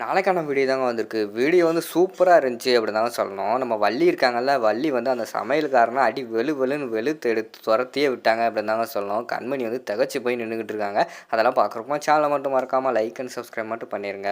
நாளைக்கான வீடியோ தாங்க வந்திருக்கு. வீடியோ வந்து சூப்பராக இருந்துச்சு அப்படின்னு தாங்க சொல்லணும். நம்ம வள்ளி இருக்காங்கல்ல வள்ளி வந்து அந்த சமையல்காரனை அடி வெளு வெளுன்னு வெளுத்து எடுத்து துரத்தியே விட்டாங்க அப்படின்னு தாங்க சொல்லணும். கண்மணி வந்து திகச்சு போய் நின்றுக்கிட்டு இருக்காங்க. அதெல்லாம் பார்க்குறப்போ சேனலை மட்டும் மறக்காமல் லைக் அண்ட் சப்ஸ்கிரைப் மட்டும் பண்ணிடுங்க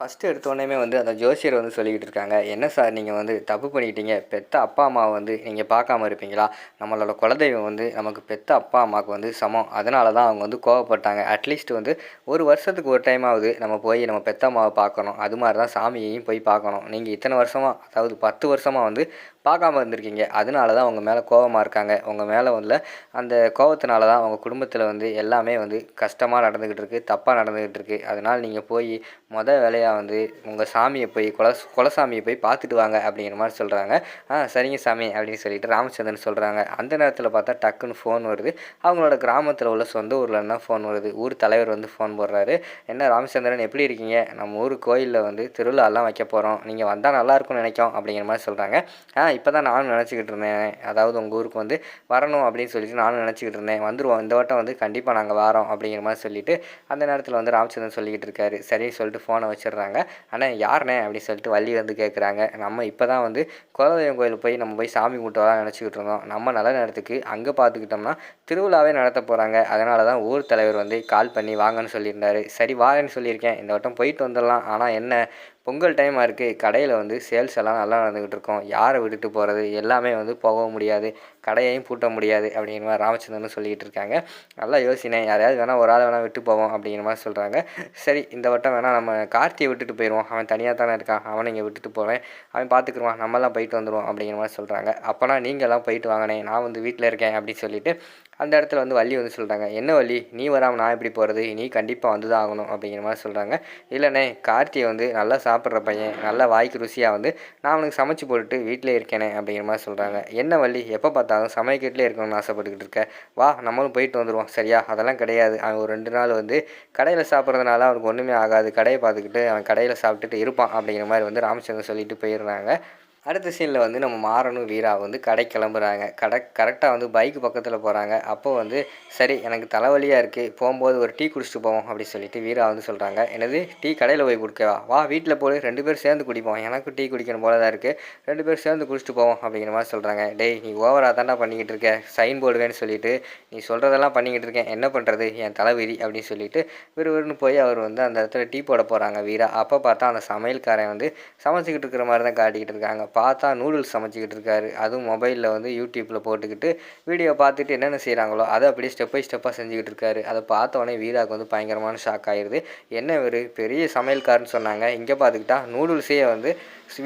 ஃபஸ்ட்டு எடுத்தோடனே வந்து அந்த ஜோசியர் வந்து சொல்லிக்கிட்டு இருக்காங்க. என்ன சார் நீங்கள் வந்து தப்பு பண்ணிக்கிட்டீங்க? பெத்த அப்பா அம்மாவை வந்து நீங்கள் பார்க்காம இருப்பீங்களா? நம்மளோட குலதெய்வம் வந்து நமக்கு பெத்த அப்பா அம்மாவுக்கு வந்து சமம். அதனால தான் அவங்க வந்து கோவப்பட்டாங்க. அட்லீஸ்ட் வந்து ஒரு வருஷத்துக்கு ஒரு டைமாவது நம்ம போய் நம்ம பெத்த அம்மாவை பார்க்கணும். அது மாதிரி தான் சாமியையும் போய் பார்க்கணும். நீங்கள் இத்தனை வருஷமாக அதாவது பத்து வருஷமாக வந்து பார்க்காம இருந்திருக்கீங்க. அதனால தான் அவங்க மேலே கோவமாக இருக்காங்க. உங்கள் மேலே வந்து அந்த கோபத்தினால தான் அவங்க குடும்பத்தில் வந்து எல்லாமே வந்து கஷ்டமாக நடந்துக்கிட்டு இருக்குது தப்பாக நடந்துக்கிட்டு இருக்குது அதனால் நீங்கள் போய் மொதல் வேலையாக வந்து உங்கள் சாமியை போய் குல குலசாமியை போய் பார்த்துட்டு வாங்க அப்படிங்கிற மாதிரி சொல்கிறாங்க ஆ சரிங்க சாமி அப்படின்னு சொல்லிட்டு ராமச்சந்திரன் சொல்கிறாங்க அந்த நேரத்தில் பார்த்தா டக்குன்னு ஃபோன் வருது. அவங்களோட கிராமத்தில் உள்ள சொந்த ஊரில் என்ன ஃபோன் வருது. ஊர் தலைவர் வந்து ஃபோன் போடுறாரு. என்ன ராமச்சந்திரன் எப்படி இருக்கீங்க? நம்ம ஊர் கோயிலில் வந்து திருவிழாலாம் வைக்க போகிறோம் நீங்கள் வந்தால் நல்லாயிருக்கும்னு நினைக்கும். அப்படிங்கிற மாதிரி சொல்கிறாங்க ஆ இப்போ தான் நானும் நினச்சிக்கிட்டு இருந்தேன். அதாவது உங்கள் ஊருக்கு வந்து வரணும் அப்படின்னு சொல்லிட்டு நானும் நினச்சிக்கிட்டு இருந்தேன். வந்துடுவோம் இந்த வட்டம் வந்து கண்டிப்பாக நாங்கள் வரோம் அப்படிங்கிற மாதிரி சொல்லிட்டு அந்த நேரத்தில் வந்து ராமச்சந்திரன் சொல்லிக்கிட்டு இருக்காரு. சரின்னு சொல்லிட்டு ஃபோனை வச்சிடுறாங்க. ஆனால் யாருண்ணே அப்படின்னு சொல்லிட்டு வள்ளி வந்து கேட்குறாங்க நம்ம இப்போ தான் வந்து குலதெய்வம் கோயில் போய் நம்ம போய் சாமி கும்பிட்டு நினச்சிக்கிட்டு இருந்தோம். நம்ம நல்ல நேரத்துக்கு அங்கே பார்த்துக்கிட்டோம்னா திருவிழாவே நடத்த போகிறாங்க அதனால தான் ஊர் தலைவர் வந்து கால் பண்ணி வாங்கன்னு சொல்லியிருந்தாரு. சரி வாரேன்னு சொல்லியிருக்கேன். இந்த வட்டம் போயிட்டு வந்துடலாம். ஆனால் என்ன? பொங்கல் டைமாக இருக்குது கடையில் வந்து சேல்ஸ் எல்லாம் நல்லா நடந்துக்கிட்டு இருக்கோம். யாரை விட்டுட்டு போகிறது எல்லாமே வந்து போகவும் முடியாது. கடையையும் பூட்ட முடியாது அப்படிங்கிற மாதிரி ராமச்சந்திரன் சொல்லிக்கிட்டு இருக்காங்க. நல்லா யோசினேன். யாரையாவது வேணால் ஒரு ஆள் வேணால் விட்டு போவோம் அப்படிங்கிற மாதிரி சொல்கிறாங்க சரி இந்த வட்டம் வேணால் நம்ம கார்த்தியை விட்டுட்டு போயிடுவோம். அவன் தனியாக தானே இருக்கான். அவனை இங்கே விட்டுட்டு போகிறேன் அவன் பார்த்துக்குருவான் நம்மலாம் போயிட்டு வந்துடுவோம் அப்படிங்கிற மாதிரி சொல்கிறாங்க அப்போனா நீங்கள்லாம் போயிட்டு வாங்கினேன் நான் வந்து வீட்டில் இருக்கேன் அப்படின்னு சொல்லிட்டு அந்த இடத்துல வந்து வள்ளி வந்து சொல்கிறாங்க என்ன வள்ளி? நீ வராமல் நான் எப்படி போகிறது நீ கண்டிப்பாக வந்து தான் ஆகணும் அப்படிங்கிற மாதிரி சொல்கிறாங்க இல்லைண்ணே கார்த்தியை வந்து நல்லா சாப்பிட்ற பையன் நல்லா வாய்க்கு ருசியாக வந்து நான் அவனுக்கு சமைச்சு போட்டுட்டு வீட்டிலே இருக்கேனே அப்படிங்கிற மாதிரி சொல்கிறாங்க என்ன வள்ளி? எப்போ பார்த்தாலும் சமைக்கிட்டே இருக்கணும்னு ஆசைப்பட்டுக்கிட்டு இருக்க. வா நம்மளும் போயிட்டு வந்துடுவோம் சரியா? அதெல்லாம் கிடையாது. அவன் ஒரு ரெண்டு நாள் வந்து கடையில் சாப்பிட்றதுனால அவனுக்கு ஒன்றுமே ஆகாது. கடையை பார்த்துக்கிட்டு அவன் கடையில் சாப்பிட்டுட்டு இருப்பான் அப்படிங்கிற மாதிரி வந்து ராமச்சந்திரன் சொல்லிட்டு போயிடுறாங்க. அடுத்த சீனில் வந்து நம்ம மாறனும் வீரா வந்து கடை கிளம்புறாங்க. கடை கரெக்டாக வந்து பைக் பக்கத்தில் போகிறாங்க அப்போ வந்து சரி எனக்கு தலைவலியாக இருக்குது போகும்போது ஒரு டீ குடிச்சிட்டு போவோம் அப்படின்னு சொல்லிட்டு வீரா வந்து சொல்கிறாங்க எனது டீ கடையில் போய் குடிக்கவா வா? வீட்டில் போய் ரெண்டு பேரும் சேர்ந்து குடிப்போம். எனக்கு டீ குடிக்கணும் போல தான் இருக்குது ரெண்டு பேரும் சேர்ந்து குடிச்சிட்டு போவோம் அப்படிங்கிற மாதிரி சொல்கிறாங்க டேய் நீ ஓவராக தாண்டா பண்ணிக்கிட்டு இருக்க? சைன் போடுவேன்னு சொல்லிட்டு நீ சொல்கிறதெல்லாம் பண்ணிக்கிட்டு இருக்கேன். என்ன பண்ணுறது என் தலைவிதி அப்படின்னு சொல்லிட்டு விறுவிறுன்னு போய் அவர் வந்து அந்த இடத்துல டீ போட போகிறாங்க வீரா. அப்போ பார்த்தா அந்த சமையல்காரன் வந்து சமைச்சிக்கிட்டு இருக்கிற மாதிரி தான் காட்டிக்கிட்டு இருக்காங்க. பார்த்தா நூடுல்ஸ் சமைச்சிக்கிட்டு இருக்காரு. அதுவும் மொபைலில் வந்து யூடியூப்பில் போட்டுக்கிட்டு வீடியோ பார்த்துட்டு என்னென்ன செய்கிறாங்களோ அதை அப்படியே ஸ்டெப் பை ஸ்டெப்பாக செஞ்சுக்கிட்டு இருக்காரு. அதை பார்த்தோன்னே உடனே வீராவுக்கு வந்து பயங்கரமான ஷாக் ஆயிடுது என்ன ஒரு பெரிய சமையல்காரன்னு சொன்னாங்க. இங்கே பார்த்துக்கிட்டா நூடுல்ஸே வந்து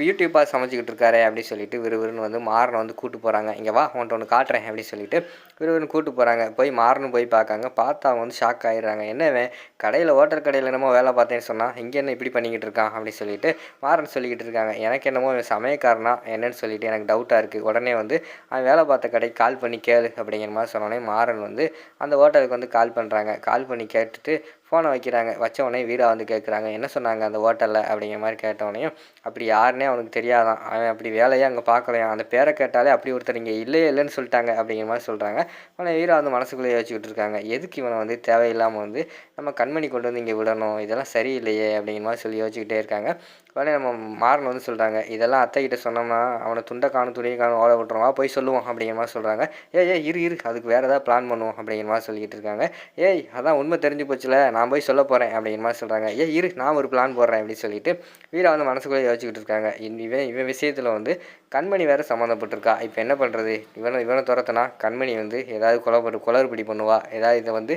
யூடியூப்பாக சமைச்சிக்கிட்டு இருக்காரு அப்படின்னு சொல்லிட்டு விறுவிறுன்னு வந்து மாறனை வந்து கூட்டு போகிறாங்க இங்கே வா உன்ட்ட ஒன்று காட்டுறேன் அப்படின்னு சொல்லிட்டு விறுவிறுன்னு கூட்டு போகிறாங்க போய் மாறனு போய் பார்க்காங்க. பார்த்து அவங்க வந்து ஷாக் ஆகிடுறாங்க என்னவே கடையில் ஹோட்டல் கடையில் என்னமோ வேலை பார்த்தேன்னு சொன்னால் இங்கே என்ன இப்படி பண்ணிக்கிட்டு இருக்கான்? அப்படின்னு சொல்லிட்டு மாறன் சொல்லிக்கிட்டு இருக்காங்க. எனக்கு என்னமோ சமயக்காரனா என்னன்னு சொல்லிட்டு எனக்கு டவுட்டாக இருக்குது உடனே வந்து அவன் வேலை பார்த்த கடைக்கு கால் பண்ணி கேளு அப்படிங்கிற மாதிரி சொன்னோடனே மாறன் வந்து அந்த ஹோட்டலுக்கு வந்து கால் பண்ணுறாங்க கால் பண்ணி கேட்டுட்டு ஃபோனை வைக்கிறாங்க. வச்ச உடனே வீடாக வந்து கேட்குறாங்க என்ன சொன்னாங்க அந்த ஹோட்டலில்? அப்படிங்கிற மாதிரி கேட்டவனையும் அப்படி யாருன்னே அவனுக்கு தெரியாதான். அவன் அப்படி வேலையை அங்கே பார்க்கலையா அந்த பேரை கேட்டாலே அப்படி ஒருத்தர் இங்கே இல்லையே இல்லைன்னு சொல்லிட்டாங்க. அப்படிங்கிற மாதிரி சொல்கிறாங்க ஆனால் வீரா வந்து மனசுக்குள்ளேயே வச்சுக்கிட்டு இருக்காங்க. எதுக்கு இவனை வந்து தேவையில்லாமல் வந்து நம்ம கண்மணி கொண்டு வந்து இங்கே விடணும்? இதெல்லாம் சரியில்லையே அப்படிங்கிற மாதிரி சொல்லி யோசிச்சுக்கிட்டே இருக்காங்க. உடனே நம்ம மாறன் வந்து சொல்கிறாங்க இதெல்லாம் அத்தைக்கிட்ட சொன்னோம்னா அவனை துண்டை காணும் துணியை காணும் ஓட விட்டுருவா போய் சொல்லுவோம் அப்படிங்கிற மாதிரி சொல்கிறாங்க ஏய் ஏய் இரு இரு. அதுக்கு வேறு ஏதாவது பிளான் பண்ணுவோம் அப்படிங்கிற மாதிரி சொல்லிக்கிட்டு இருக்காங்க. ஏய் அதான் உண்மை தெரிஞ்சு போச்சுல. நான் போய் சொல்ல போகிறேன் அப்படிங்கிற மாதிரி சொல்கிறாங்க ஏய் இரு நான் ஒரு பிளான் போடுறேன் அப்படின்னு சொல்லிட்டு வீரா வந்து மனசுக்குள்ளே யோசிச்சுக்கிட்டு இருக்காங்க. இவன் இவன் விஷயத்தில் வந்து கண்மணி வேறு சம்மந்தப்பட்டிருக்கா. இப்போ என்ன பண்ணுறது இவனை இவனை துரத்தினா கண்மணி வந்து ஏதாவது குளப்பட்டு குளறுபடி பண்ணுவா. ஏதாவது இதை வந்து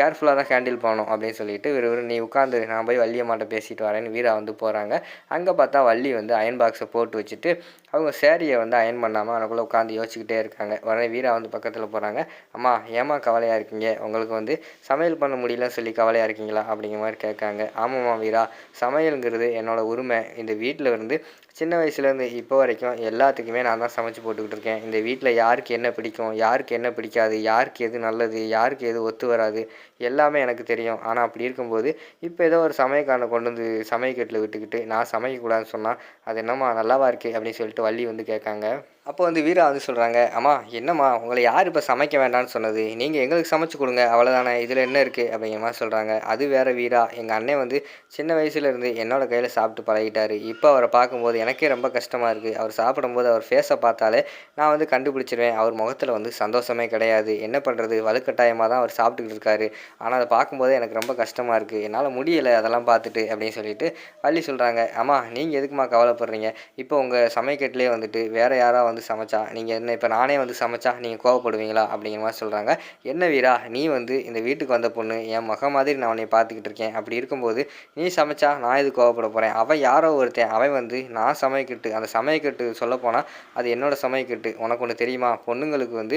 கேர்ஃபுல்லாக தான் ஹேண்டில் பண்ணணும் அப்படின்னு சொல்லிட்டு இவர் நீ உட்காந்து நான் போய் வள்ளியம்மாட்ட பேசிட்டு வரேன்னு வீரா வந்து போகிறாங்க அங்கே பார்த்தா வள்ளி வந்து அயன் பாக்ஸை போட்டு வச்சுட்டு அவங்க சேரீயை வந்து அயன் பண்ணாமல் அதுக்குள்ளே உட்காந்து யோசிச்சுக்கிட்டே இருக்காங்க. உடனே வீரா வந்து பக்கத்தில் போகிறாங்க அம்மா ஏமா கவலையாக இருக்கீங்க? உங்களுக்கு வந்து சமையல் பண்ண முடியலன்னு சொல்லி கவலையாக இருக்கீங்களா? அப்படிங்கிற மாதிரி கேட்காங்க. ஆமாம்மா வீரா சமையலுங்கிறது என்னோடய உரிமை. இந்த வீட்டில் இருந்து சின்ன வயசுலேருந்து இப்போ வரைக்கும் எல்லாத்துக்குமே நான் தான் சமைச்சு போட்டுக்கிட்டு இருக்கேன் இந்த வீட்டில் யாருக்கு என்ன பிடிக்கும் யாருக்கு என்ன பிடிக்காது யாருக்கு எது நல்லது யாருக்கு எது ஒத்து வராது எல்லாமே எனக்கு தெரியும். ஆனால் அப்படி இருக்கும்போது இப்போ ஏதோ ஒரு சமயக்காரனை கொண்டு வந்து சமயக்கட்டில் விட்டுக்கிட்டு நான் சமைக்கக்கூடாதுன்னு சொன்னால் அது என்னம்மா நல்லாவா இருக்குது அப்படின்னு சொல்லிட்டு வள்ளி வந்து கேட்காங்க. அப்போ வந்து வீரா வந்து சொல்கிறாங்க அம்மா என்னம்மா உங்களை யார் இப்போ சமைக்க வேண்டாம்னு சொன்னது? நீங்கள் எங்களுக்கு சமைச்சு கொடுங்க அவ்வளோதானே இதில் என்ன இருக்குது அப்படிங்கிற மாதிரி சொல்கிறாங்க அது வேறு வீரா எங்கள் அண்ணன் வந்து சின்ன வயசுலேருந்து என்னோடய கையில் சாப்பிட்டு பழகிட்டார். இப்போ அவரை பார்க்கும்போது எனக்கே ரொம்ப கஷ்டமாக இருக்குது அவர் சாப்பிடும்போது அவர் ஃபேஸை பார்த்தாலே நான் வந்து கண்டுபிடிச்சிருவேன். அவர் முகத்தில் வந்து சந்தோஷமே கிடையாது. என்ன பண்ணுறது வலுக்கட்டாயமாக தான் அவர் சாப்பிட்டுக்கிட்டு இருக்காரு. ஆனால் அதை பார்க்கும்போது எனக்கு ரொம்ப கஷ்டமாக இருக்குது என்னால் முடியலை அதெல்லாம் பார்த்துட்டு அப்படின்னு சொல்லிட்டு வள்ளி சொல்கிறாங்க அம்மா நீங்கள் எதுக்குமா கவலைப்படுறீங்க? இப்போ உங்கள் சமைக்கட்டிலே வந்துட்டு வேறு யாராவது வந்து சமைச்சா நீங்கள் என்ன இப்போ நானே வந்து சமைச்சா நீங்கள் கோவப்படுவீங்களா அப்படிங்கிற மாதிரி சொல்கிறாங்க என்ன வீரா நீ வந்து இந்த வீட்டுக்கு வந்த பொண்ணு என் மக மாதிரி நான் உன்னை பார்த்துக்கிட்டு இருக்கேன். அப்படி இருக்கும்போது நீ சமைச்சா நான் இது கோவப்பட போகிறேன் அவன் யாரோ ஒருத்தன் அவன் வந்து நான் சமைக்கட்டு அந்த சமையக்கட்டு சொல்லப்போனால் அது என்னோடய சமையக்கட்டு. உனக்கு ஒன்று தெரியுமா? பொண்ணுங்களுக்கு வந்து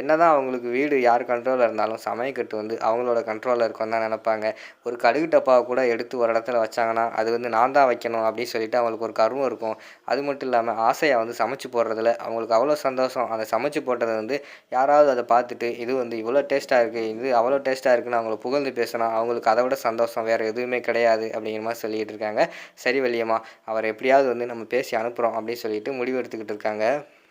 என்ன தான் அவங்களுக்கு வீடு யார் கண்ட்ரோலில் இருந்தாலும் சமையக்கட்டு வந்து அவங்களோட கண்ட்ரோலில் இருக்கும் தான் நினப்பாங்க. ஒரு கடுகு டப்பாவை கூட எடுத்து ஒரு இடத்துல வச்சாங்கன்னா அது வந்து நான் தான் வைக்கணும் அப்படின்னு சொல்லிட்டு அவங்களுக்கு ஒரு கருவம் இருக்கும். அது மட்டும் இல்லாமல் ஆசையாக வந்து சமைச்சு போடுறதுல அவங்களுக்கு அவ்வளோ சந்தோஷம். அதை சமைச்சு போட்டதை வந்து யாராவது அதை பார்த்துட்டு இது வந்து இவ்வளோ டேஸ்ட்டாக இருக்குது இது அவ்வளோ டேஸ்ட்டாக இருக்குன்னு அவங்கள புகழ்ந்து பேசினா அவங்களுக்கு அதை விட சந்தோஷம். வேறு எதுவுமே கிடையாது அப்படிங்கிற மாதிரி சொல்லிகிட்டு இருக்காங்க. சரி வழியம்மா அவர் எப்படியாவது வந்து நம்ம பேசி அனுப்புகிறோம் அப்படின்னு சொல்லிட்டு முடிவு எடுத்துக்கிட்டு இருக்காங்க.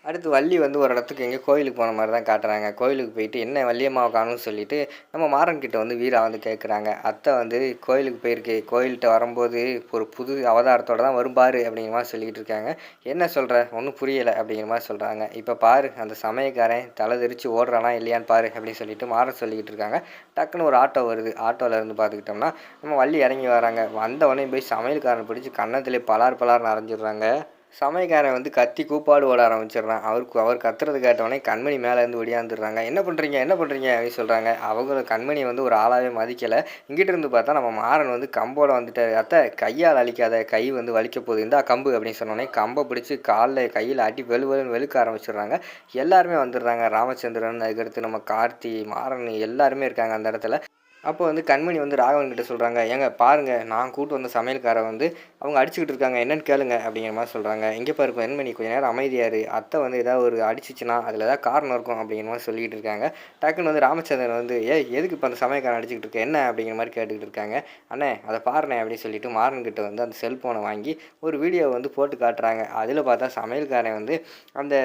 அடுத்து வள்ளி வந்து ஒரு இடத்துக்கு எங்கேயோ கோயிலுக்கு போன மாதிரி தான் காட்டுறாங்க. கோயிலுக்கு போயிட்டு என்ன வள்ளியம்மாவை காணும்னு சொல்லிட்டு நம்ம மாறன் கிட்ட வந்து வீரா வந்து கேட்குறாங்க அத்தை வந்து கோயிலுக்கு போயிருக்கு கோயில்கிட்ட வரும்போது ஒரு புது அவதாரத்தோட தான் வரும்பாரு அப்படிங்கிற மாதிரி சொல்லிக்கிட்டு இருக்காங்க. என்ன சொல்கிற ஒன்றும் புரியலை அப்படிங்கிற மாதிரி சொல்கிறாங்க இப்போ பாரு அந்த சமயக்காரன் தலை தெரிச்சு ஓடுறானா இல்லையான்னு பாரு அப்படின்னு சொல்லிட்டு மாறன் சொல்லிக்கிட்டு இருக்காங்க. டக்குன்னு ஒரு ஆட்டோ வருது. ஆட்டோவில் இருந்து பார்த்துக்கிட்டோம்னா நம்ம வள்ளி இறங்கி வராங்க. வந்த உடனே போய் சமையல்காரன் பிடிச்சி கன்னத்திலே பலார் பலார் அரைஞ்சிடுறாங்க. சமயக்காரன் வந்து கத்தி கூப்பாடு ஓட ஆரம்பிச்சிடுறான். அவருக்கு அவர் கத்துறது கேட்டவொடனே கண்மணி மேலேருந்து ஒடியாந்துடுறாங்க என்ன பண்ணுறீங்க என்ன பண்ணுறீங்க அப்படின்னு சொல்கிறாங்க அவங்க கண்மணி வந்து ஒரு ஆளாகவே மதிக்கலை. இங்கிட்ட இருந்து பார்த்தா நம்ம மாறன் வந்து கம்போட வந்துட்டு அத்தை கையால் அழிக்காத கை வந்து வலிக்க போகுது. இந்தா கம்பு அப்படின்னு சொன்னோடனே கம்பை பிடிச்சி காலில் கையில் ஆட்டி வெளு வெளுன்னு வெளுக்க ஆரம்பிச்சிடுறாங்க. எல்லாருமே வந்துடுறாங்க. ராமச்சந்திரன் அதுக்கடுத்து நம்ம கார்த்தி மாறன் எல்லாருமே இருக்காங்க அந்த இடத்துல. அப்போ வந்து கண்மணி வந்து ராகவன் கிட்ட சொல்கிறாங்க ஏங்க பாருங்கள் நான் கூட்டு வந்த சமையல்காரை வந்து அவங்க அடிச்சுக்கிட்டு இருக்காங்க என்னென்னு கேளுங்க அப்படிங்கிற மாதிரி சொல்கிறாங்க இங்கே பாரு கண்மணி கொஞ்ச நேரம் அமைதியாரு அத்தை வந்து ஏதாவது ஒரு அடிச்சிச்சுன்னா அதில் ஏதாவது காரணம் இருக்கும் அப்படிங்கிற மாதிரி சொல்லிக்கிட்டு இருக்காங்க. டக்குன்னு வந்து ராமச்சந்திரன் வந்து ஏ எதுக்கு இப்போ அந்த சமையல்காரன் அடிச்சுக்கிட்டு இருக்க என்ன? அப்படிங்கிற மாதிரி கேட்டுக்கிட்டு இருக்காங்க. அண்ணே அதை பாருண்ணே அப்படின்னு சொல்லிட்டு மாறன்கிட்ட வந்து அந்த செல்ஃபோனை வாங்கி ஒரு வீடியோ வந்து போட்டு காட்டுறாங்க. அதில் பார்த்தா சமையல்காரன் வந்து அந்த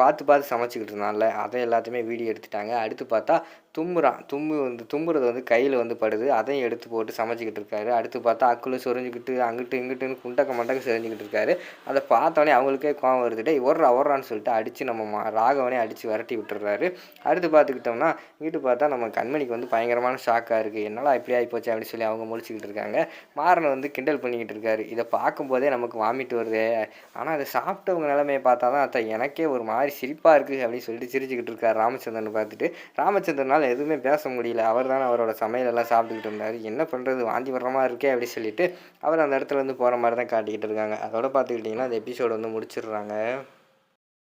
பார்த்து பார்த்து சமைச்சிக்கிட்டு இருந்தான்ல அதை எல்லாத்தையுமே வீடியோ எடுத்துட்டாங்க. அடுத்து பார்த்தா தும்புறான் தும்பு வந்து தும்புறது வந்து கை கையில் வந்து படுது. அதையும் எடுத்து போட்டு சமைச்சிக்கிட்டு இருக்காரு. அடுத்து பார்த்தா அக்குள்ள சொரிஞ்சிக்கிட்டு அங்கிட்டு இங்கிட்டுன்னு குண்டக்க மண்டக்க செஞ்சுக்கிட்டு இருக்காரு. அதை பார்த்தோன்னே அவங்களுக்கே கோவம் வருது. டேய் ஓடுறா சொல்லிட்டு அடித்து நம்ம மா ராகவனே அடித்து விரட்டி விட்டுறாரு. அடுத்து பார்த்துக்கிட்டோம்னா வீட்டு பார்த்தா நம்ம கண்மணிக்கு வந்து பயங்கரமான ஷாக்காக இருக்குது என்னால் இப்படி ஆகி போச்சு அப்படின்னு சொல்லி அவங்க முடிச்சுக்கிட்டு இருக்காங்க. மாறன் வந்து கிண்டல் பண்ணிக்கிட்டு இருக்காரு. இதை பார்க்கும்போதே நமக்கு வாமிட்டு வருது. ஆனால் அதை சாப்பிட்டவங்க நிலைமையை பார்த்தா தான் அத்தை எனக்கே ஒரு மாதிரி சிரிப்பாக இருக்குது அப்படின்னு சொல்லிட்டு சிரிச்சுக்கிட்டு இருக்காரு ராமச்சந்திரன் பார்த்துட்டு. ராமச்சந்திரனால் எதுவுமே பேச முடியல. அவர் தானே அவரோட சமையலெல்லாம் சாப்பிட்டுக்கிட்டு இருந்தார். என்ன பண்ணுறது வாந்தி வர்ற மாதிரி இருக்கே அப்படின்னு சொல்லிட்டு அவர் அந்த இடத்துல இருந்து போகிற மாதிரி தான் காட்டிக்கிட்டு இருக்காங்க. அதோட பார்த்துக்கிட்டிங்கன்னா அந்த எபிசோடு வந்து முடிச்சிடுறாங்க.